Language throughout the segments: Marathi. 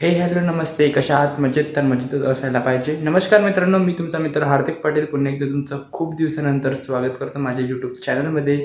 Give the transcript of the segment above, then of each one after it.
हे हॅलो नमस्ते. कशा आहात? मजेत तर मजेतच असायला पाहिजे. नमस्कार मित्रांनो मी तुमचा मित्र हार्दिक पाटील. पुन्हा एकदा तुमचं खूप दिवसानंतर स्वागत करतो माझ्या यूट्यूब चॅनलमध्ये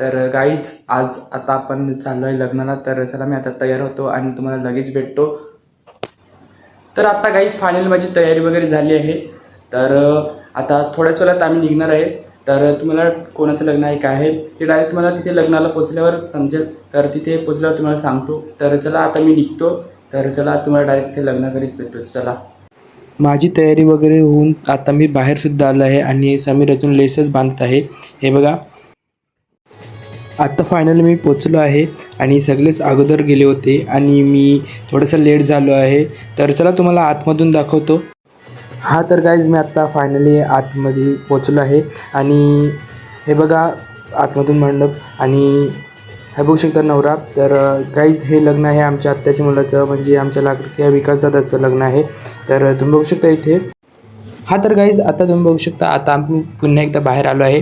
तर गाईच आज आता आपण चाललो आहे लग्नाला. तर चला मी आता तयार होतो आणि तुम्हाला लगेच भेटतो. तर आता गाईच फायनल माझी तयारी वगैरे झाली आहे. तर आता थोड्याच वेळात आम्ही निघणार आहे. तर तुम्हाला कोणाचं लग्न आहे काय आहे? ते डायरेक्ट मला तिथे लग्नाला पोचल्यावर समजेल. तर तिथे पोचल्यावर तुम्हाला सांगतो. तर चला आता मी निघतो. तर चला तुम्हाला डायरेक्ट ते लग्नाकडेच भेटतो चला. माझी तयारी वगैरे होऊन आता मी बाहेरसुद्धा आलो आहे आणि समीर अजून लेसच बांधत आहे. हे बघा. आत्ता फायनल मी पोचलो आहे आणि सगळेच अगोदर गेले होते आणि मी थोडंसं लेट झालो आहे. तर चला तुम्हाला आतमधून दाखवतो. हा तर गाईज मी आत्ता फायनली आतमध्ये पोचलो आहे आणि हे बघा आतमधून मंडप आणि हे बघू शकता नवरा. तर गाईज हे लग्न आहे आमच्या आत्याच्या मुलाचं म्हणजे आमच्या लाकडक्या विकासदादाचं लग्न आहे. तर तुम्ही बघू शकता इथे. हा तर गाईज आता तुम्ही बघू शकता आता आम्ही पुन्हा एकदा बाहेर आलो आहे.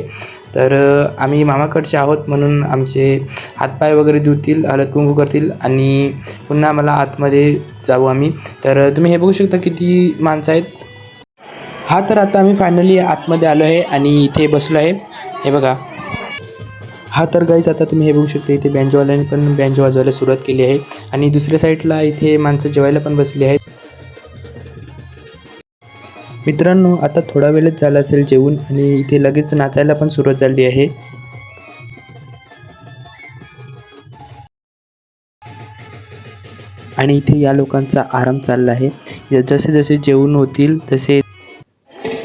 तर आम्ही मामाकडचे आहोत म्हणून आमचे हातपाय वगैरे धुतील हळद कुंकू करतील आणि पुन्हा आम्हाला आतमध्ये जाऊ आम्ही. तर तुम्ही हे बघू शकता किती माणसं आहेत. हा तर आता आम्ही फायनली आतमध्ये आलो आहे आणि इथे बसलो आहे. हे बघा. हा तर गाईज आता तुम्ही हे बघू शकता इथे बँजोवाल्याने पण बँजो वाजवायला सुरुवात केली आहे. आणि दुसऱ्या साईडला इथे माणसं जेवायला पण बसली आहेत. मित्रांनो आता थोडा वेळच झाला असेल जेवून आणि इथे लगेच नाचायला पण सुरुवात झाली आहे. आणि इथे या लोकांचा आराम चालला आहे. जसे जसे जेवण होतील तसे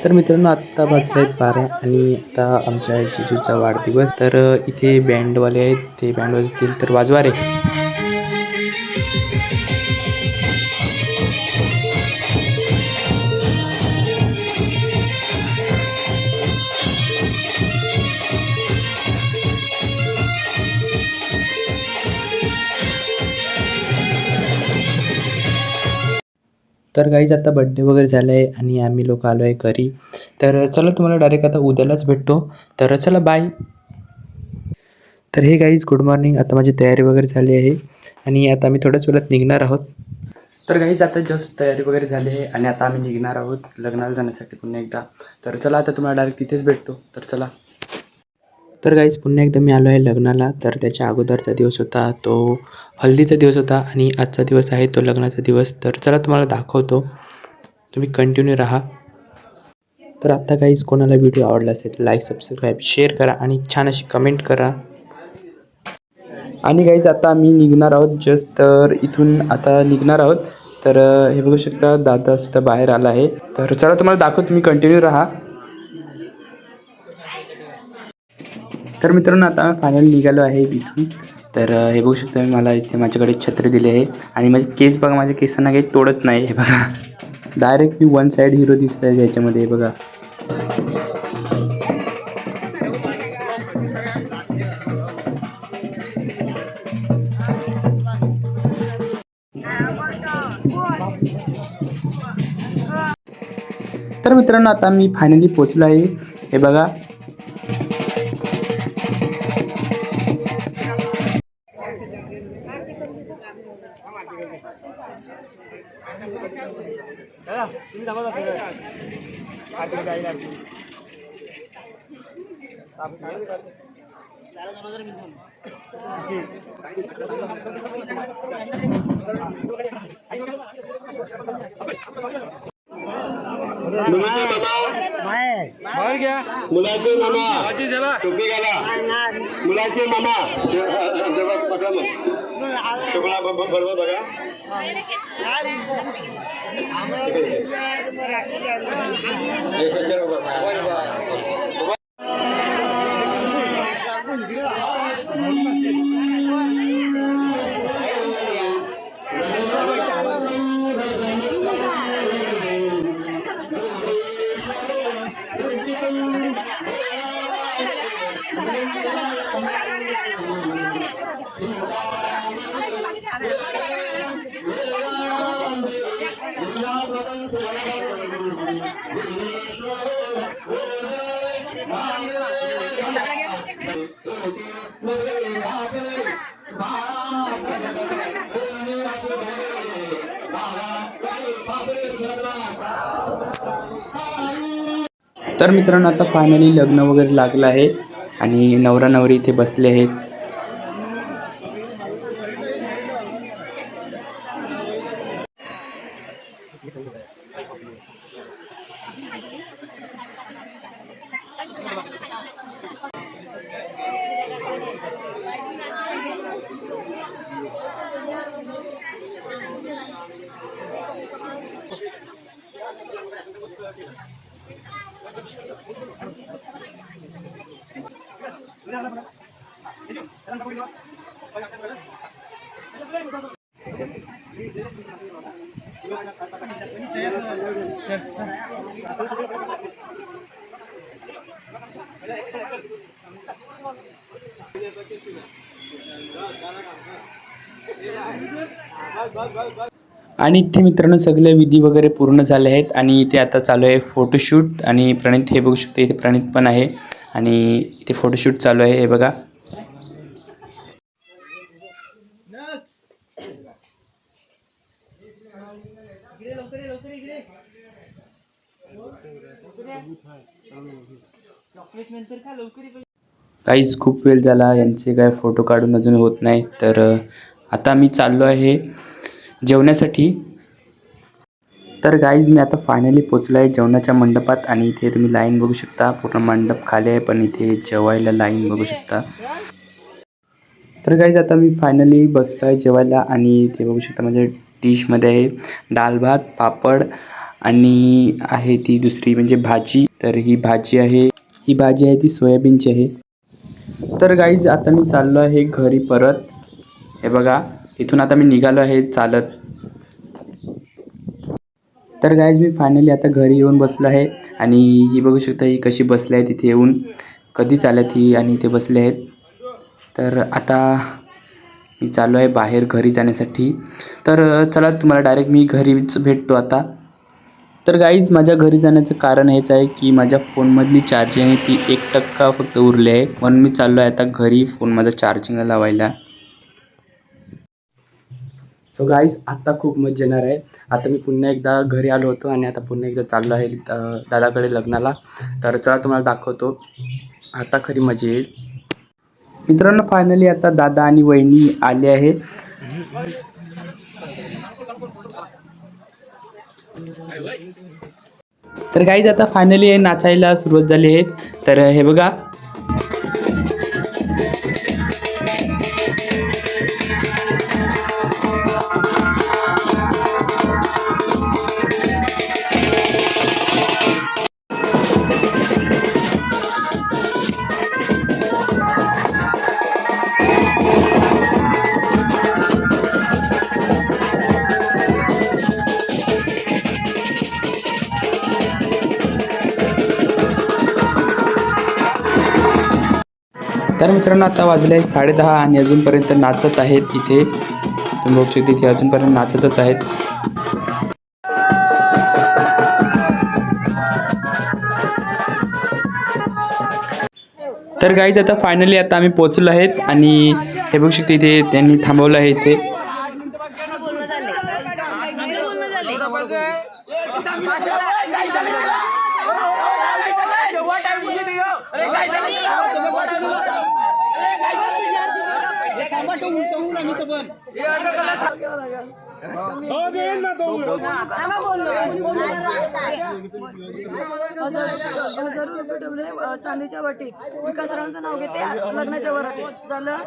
तर मित्रांनो आत्ता वाजले आहेत बारा आणि आता आमच्या जिजूचा वाढदिवस. तर इथे बँडवाले आहेत. ते बँड वाजतील तर वाजवा रे. तर काहीच आता बड्डे वगैरे झाला आहे आणि आम्ही लोक आलो आहे घरी. तर चला तुम्हाला डायरेक्ट आता उद्यालाच भेटतो. तर चला बाय तर हे गाईज गुड मॉर्निंग आता माझी तयारी वगैरे झाली आहे आणि आता आम्ही थोड्याच वेळात निघणार आहोत. तर काहीच आता जस्ट तयारी वगैरे झाली आहे आणि आता आम्ही निघणार आहोत लग्नाला जाण्यासाठी पुन्हा एकदा. तर चला आता तुम्हाला डायरेक्ट तिथेच भेटतो. तर चला. तर गाईज पुन्हा एकदा मी आलो आहे लग्नाला. तर त्याच्या अगोदरचा दिवस होता तो हल्दीचा दिवस होता आणि आजचा दिवस आहे तो लग्नाचा दिवस. तर चला तुम्हाला दाखवतो. तुम्ही कंटिन्यू राहा. तर आत्ता काहीच कोणाला व्हिडिओ आवडला असेल तर लाईक सबस्क्राईब शेअर करा आणि छान अशी कमेंट करा. आणि गाईज आता मी निघणार आहोत जस्ट तर इथून आता निघणार आहोत. तर हे बघू शकता दादा सुद्धा बाहेर आला आहे. तर चला तुम्हाला दाखवतो तुम्ही कंटिन्यू राहा. तर मित्रांनो आता आम्ही फायनल निघालो आहे इथून. तर हे बघू शकता मला इथे माझ्याकडे छत्री दिली आहे. आणि माझे केस बघा माझ्या केसांना काही तोडच नाही हे बघा. डायरेक्ट मी वन साईड हिरो दिसत आहे याच्यामध्ये हे बघा. तर मित्रांनो आता मी फायनली पोचलो आहे. हे बघा দাদা তুমি দাবা দাও আগে গাড়ি লাগবে গাড়ি লাগবে দাদা দাদা মিলুন बाहेर घ्या. मुलाचे मामा टोपी घाला. मुलाचे मामा टोपला बरोबर बघा. तर मित्रांनो आता फायनली लग्न वगैरे लागलं आहे आणि नवरा नवरी इथे बसले आहेत. Vai, vai, vai, vai. आणि इथे मित्रांनो सगळे विधी वगैरे पूर्ण झाले आहेत आणि इथे आता चालू आहे फोटोशूट आणि प्रणित हे बघू शकते इथे प्रणित पण आहे. आणि इथे फोटोशूट चालू आहे हे बघा. काहीच खूप वेळ झाला यांचे काय फोटो काढून अजून होत नाही. तर आता मी चाललो आहे. जेवण्यासाठी. तर गाईज मी आता फायनली पोचलो आहे जेवणाच्या मंडपात आणि इथे तुम्ही लाईन बघू शकता. पूर्ण मंडप खाली आहे पण इथे जेवायला लाईन बघू शकता. तर गाईज आता मी फायनली बसलो आहे जेवायला आणि इथे बघू शकता म्हणजे डिशमध्ये आहे डाल भात पापड आणि आहे ती दुसरी म्हणजे भाजी. तर ही भाजी आहे. ही भाजी आहे ती सोयाबीनची आहे. तर गाईज आता मी चाललो आहे घरी परत. हे बघा. इथून आता मी निघालो आहे चालत. तर गाईज मी फायनली आता घरी येऊन बसलो आहे आणि ही बघू शकता ही कशी बसली आहे तिथे येऊन कधी चालत ही आणि इथे बसले आहेत. तर आता मी चाललो आहे बाहेर घरी जाण्यासाठी. तर चला तुम्हाला डायरेक्ट मी घरीच भेटतो आता. तर गाईज माझ्या घरी जाण्याचं कारण हेच आहे की माझ्या फोनमधली चार्जिंग आहे ती एक टक्का फक्त उरली आहे. म्हणून मी चाललो आहे आता घरी फोन माझा चार्जिंगला लावायला. सो गाईज आता खूप मजा येणार आहे. आता मी पुन्हा एकदा घरी आलो होतो आणि आता पुन्हा एकदा चाललो आहे दादाकडे लग्नाला. तर चला तुम्हाला दाखवतो. आता खरी मजा येईल. मित्रांनो फायनली आता दादा आणि वहिनी आले आहे. तर काहीच आता फायनली नाचायला सुरुवात झाली आहे. तर हे बघा तर मित्रांनो आता वाजले आहे साडेदहा आणि अजूनपर्यंत नाचत आहेत इथे. तुम्ही बघू शकता इथे अजूनपर्यंत नाचतच आहेत. तर गाईज आता फायनली आता आम्ही पोचलो आहेत आणि हे बघू शकते इथे त्यांनी थांबवलं आहे इथे. हजार रुपये ठेवले अ, चांदीच्या वाटीत विकासरावांचं नाव घेते लग्नाच्या वरातीत झालं?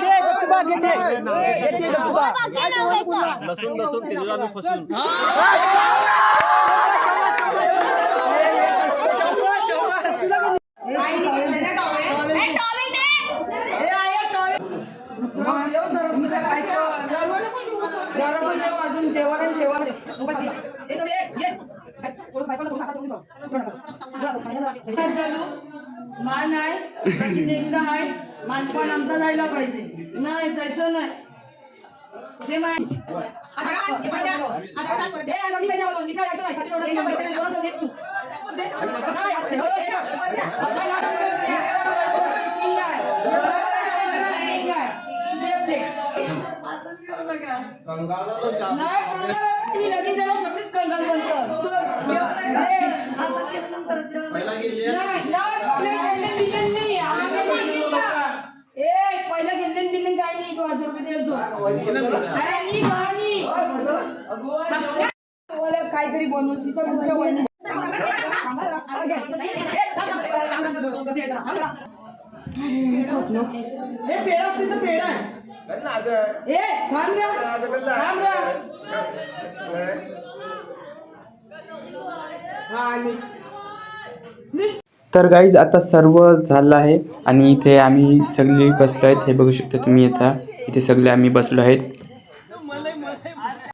मान आहे बाकी नेमकं आहे. मानपान आमचा जायला पाहिजे. नाही तसं नाही. ते. माय नाही मी लगेच जरा सगळीच कंगाल बनतं. चल ए, नाही, नाही, आपल्या गेलेन बिलेन नाही, आम्हाला सांगितलं. ए, पहिलं गेलेन बिलेन काही नाही, तू हजार रुपये द्यायचो. अरे, नी बा, नी. तुम्हाला काहीतरी बनवशील तर ए, पेढा असतील तर पेढा आहे. ए, थांब रे. थांब रे. हा, आणि- निस- तर गाईज आता सर्व झालं आहे आणि इथे आम्ही सगळे बसलो आहेत. हे बघू शकता तुम्ही आता. इथे सगळे आम्ही बसलो आहेत.